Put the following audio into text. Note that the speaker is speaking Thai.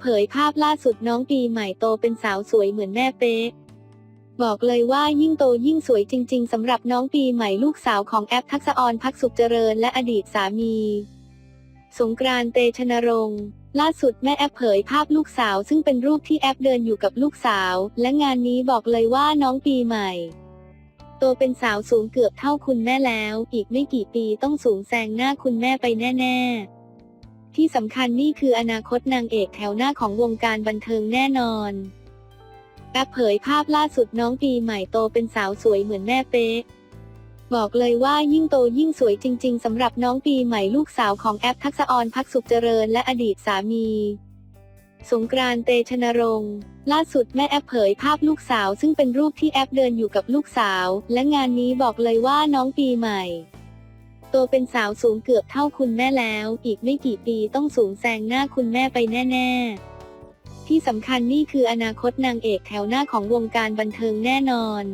เผยภาพล่าสุดน้องปีใหม่โตเป็นสาวสวยเหมือนแม่เป๊ะบอกเลยว่ายิ่งโตยิ่งสวยจริง ๆสำหรับน้องปีใหม่ลูกสาวของแอปทักษออนพักสุขเจริญและอดีตสามี สงกรานต์เตชนรงค์ล่าสุดแม่แอปเผยภาพลูกสาวซึ่งเป็นรูปที่แอปเดินอยู่กับลูกสาว และงานนี้บอกเลยว่าน้องปีใหม่ โตเป็นสาวสูงเกือบเท่าคุณแม่แล้ว อีกไม่กี่ปีต้องสูงแซงหน้าคุณแม่ไปแน่ ๆ ที่สำคัญนี่คืออนาคตนางเอกแถวหน้าของวงการบันเทิงแน่นอนแอปเผยภาพล่าสุดน้องปีใหม่โตเป็นสาวสวยเหมือนแม่เป๊ะ บอกเลยว่ายิ่งโตยิ่งสวยจริง ๆสำหรับน้องปีใหม่ลูกสาวของแอปทักษออนพักสุขเจริญและอดีตสามี สงกรานต์เตชนรงค์ล่าสุดแม่แอปเผยภาพลูกสาวซึ่งเป็นรูปที่แอปเดินอยู่กับลูกสาว และงานนี้บอกเลยว่าน้องปีใหม่ โตเป็นสาวสูงเกือบเท่าคุณแม่แล้ว อีกไม่กี่ปีต้องสูงแซงหน้าคุณแม่ไปแน่ ๆ ที่สำคัญนี่คืออนาคตนางเอกแถวหน้าของวงการบันเทิงแน่นอน